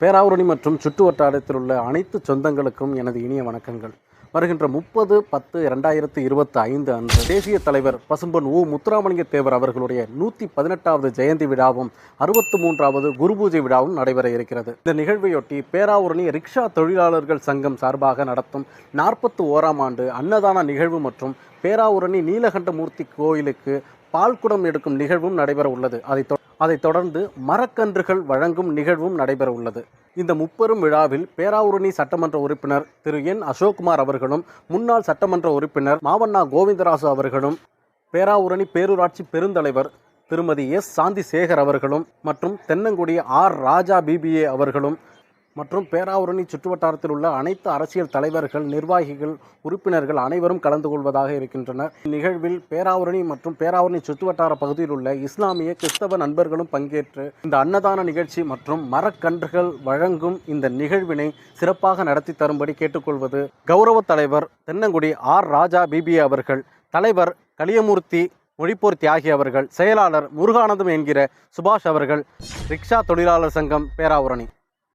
பேராவூரணி மற்றும் சுற்று வட்டாரத்தில் உள்ள அனைத்து சொந்தங்களுக்கும் எனது இனிய வணக்கங்கள். வருகின்ற முப்பது பத்து இரண்டாயிரத்தி இருபத்தி ஐந்து அன்று தேசிய தலைவர் பசும்பொன் உ. முத்துராமலிங்க தேவர் அவர்களுடைய நூற்றி பதினெட்டாவது ஜெயந்தி விழாவும் அறுபத்து மூன்றாவது குருபூஜை விழாவும் நடைபெற இருக்கிறது. இந்த நிகழ்வையொட்டி பேராவூரணி ரிக்ஷா தொழிலாளர்கள் சங்கம் சார்பாக நடத்தும் நாற்பத்து ஓராம் ஆண்டு அன்னதான நிகழ்வு மற்றும் பேராவூரணி நீலகண்டமூர்த்தி கோயிலுக்கு பால்குடம் எடுக்கும் நிகழ்வும் நடைபெற உள்ளது. அதை அதைத் தொடர்ந்து மரக்கன்றுகள் வழங்கும் நிகழ்வும் நடைபெற உள்ளது. இந்த முப்பெரும் விழாவில் பேராவூரணி சட்டமன்ற உறுப்பினர் திரு. என். அசோக்குமார் அவர்களும் முன்னாள் சட்டமன்ற உறுப்பினர் மாவண்ணா கோவிந்தராசு அவர்களும் பேராவூரணி பேரூராட்சி பெருந்தலைவர் திருமதி எஸ். சாந்தி சேகர் அவர்களும் மற்றும் தென்னங்குடி ஆர். ராஜா பிபிஏ அவர்களும் மற்றும் பேராவூரணி சுற்றுவட்டாரத்தில் உள்ள அனைத்து அரசியல் தலைவர்கள் நிர்வாகிகள் உறுப்பினர்கள் அனைவரும் கலந்து கொள்வதாக இருக்கின்றனர் இந்நிகழ்வில் பேராவூரணி மற்றும் பேராவூரணி சுற்றுவட்டார பகுதியில் உள்ள இஸ்லாமிய கிறிஸ்தவ நண்பர்களும் பங்கேற்று இந்த அன்னதான நிகழ்ச்சி மற்றும் மரக்கன்றுகள் வழங்கும் இந்த நிகழ்வினை சிறப்பாக நடத்தி தரும்படி கேட்டுக்கொள்வது கௌரவ தலைவர் தென்னங்குடி ஆர் ராஜா பிபிஏ அவர்கள் தலைவர் கலியமூர்த்தி மொழிப்போர் தியாகி அவர்கள் செயலாளர் முருகானந்தம் என்கிற சுபாஷ் அவர்கள் ரிக்ஷா தொழிலாளர் சங்கம் பேராவூரணி.